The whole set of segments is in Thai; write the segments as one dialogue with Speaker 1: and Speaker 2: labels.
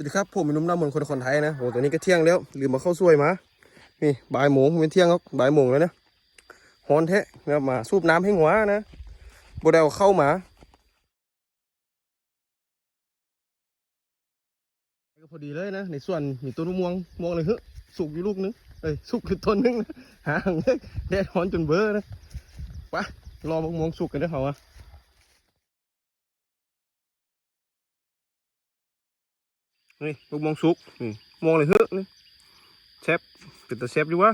Speaker 1: สวัสดีครับผมเป็นหนุ่มน้ำมนคนคนไทยนะโอ้ตอนนี้ก็เที่ยงแล้วลืมมาเข้าซวยมานี่บ่ายโมงเป็นเที่ยงครับบ่ายโมงแล้วนะฮอนแท้นะมาสูบน้ำให้หัวนะบไดเอาเข้ามาก็พอดีเลยนะในส่วนมีต้นมะม่วงม่วงเลยฮ้ยสุกอยู่ลูกนึงเอ้ยสุกอยู่ต้นนึงนะหางเลยแดดร้อนจนเบ้อนะไปรอมะม่วงสุกกันได้เขาอะ นี่ลูกมองสุกนี่มองเลยเฮ้ยนี่เชฟเป็นตัวเชฟดีวะ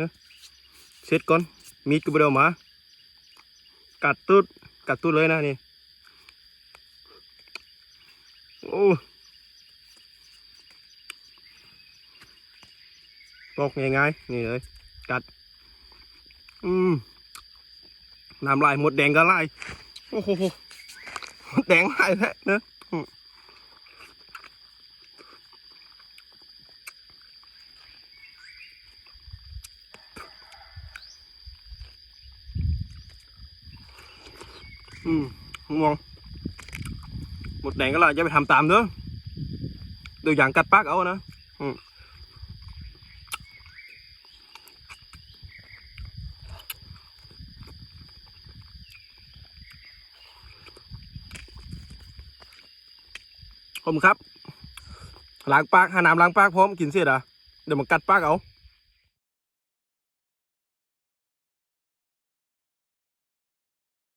Speaker 1: นะเสร็จก่อนมีดก็ไปเดียวมากัดตุดกัดตุดเลยนะนี่โอ้ปอกง่ายๆนี่เลยกัดอืมน้ำลายหมดแดงก็ลายโอ้โหแดงลายแท้เนอะ อืมมองหมดแดงก็ละจะไปทำตามเด้อดูอย่างกัดปากเอานะอืมผมครับล้างปากหาน้ำล้างปากพร้อมกินเสร็จอะเดี๋ยวมันกัดปากเอา